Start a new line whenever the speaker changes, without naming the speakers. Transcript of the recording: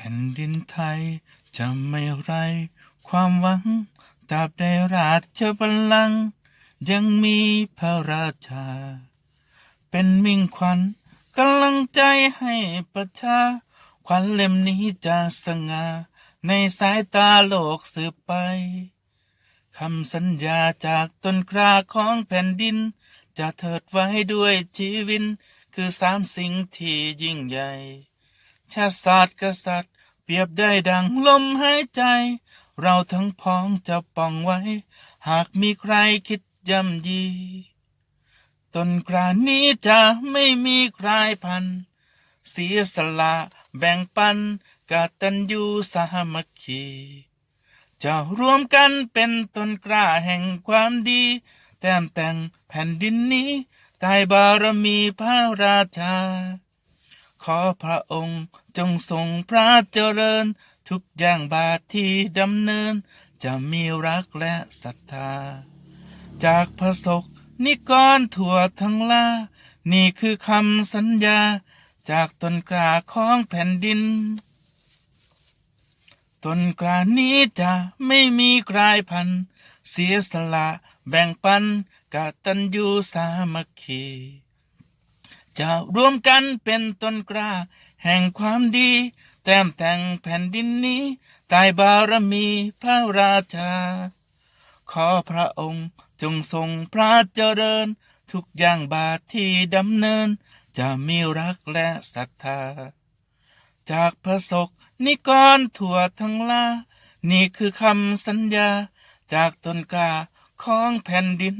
แผ่นดินไทย จะไม่ไรความหวังตราบใดราชบัลลังก์ยังมีพระราชา เป็นมิ่งขวัญกำลังใจให้ประชา ขวัญเล่มนี้จะสง่าในสายตาโลกสืบไป คำสัญญาจากต้นกล้าของแผ่นดิน จะเถิดไว้ด้วยชีวิน คือสามสิ่งที่ยิ่งใหญ่ ชาติศาสตร์กษัตริย์ เปรียบได้ดังลมหายใจ เราทั้งพ้องจะป้องไว้ หากมีใครคิดย่ำยี ต้นกล้านี้จะไม่มีใครพัน เสียสละแบ่งปันกตัญญูสามัคคี จะรวมกันเป็นต้นกล้าแห่งความดี แต้มแต่งแผ่นดินนี้ใต้บารมีพระราชา ขอพระองค์จงทรงพระเจริญ ทุกอย่างบาทที่ดำเนิน จะมีรักและศรัทธา จากพระศกนิกรทั่วทั้งลา นี่คือคำสัญญา จากต้นกล้าของแผ่นดิน ต้นกล้านี้จะไม่มีกลายพันธุ์เสียสละแบ่งปันกตัญญูสามัคคี จะรวมกันเป็นต้นกล้า แห่งความดี แต้มแต่งแผ่นดินนี้ใต้บารมีพระราชา ขอพระองค์จงทรงพระเจริญ ทุกอย่างบาทที่ดำเนิน จะมีรักและศรัทธา จากพระศกนิกรทั่วทั้งลา นี่คือคำสัญญา จากต้นกาของแผ่นดิน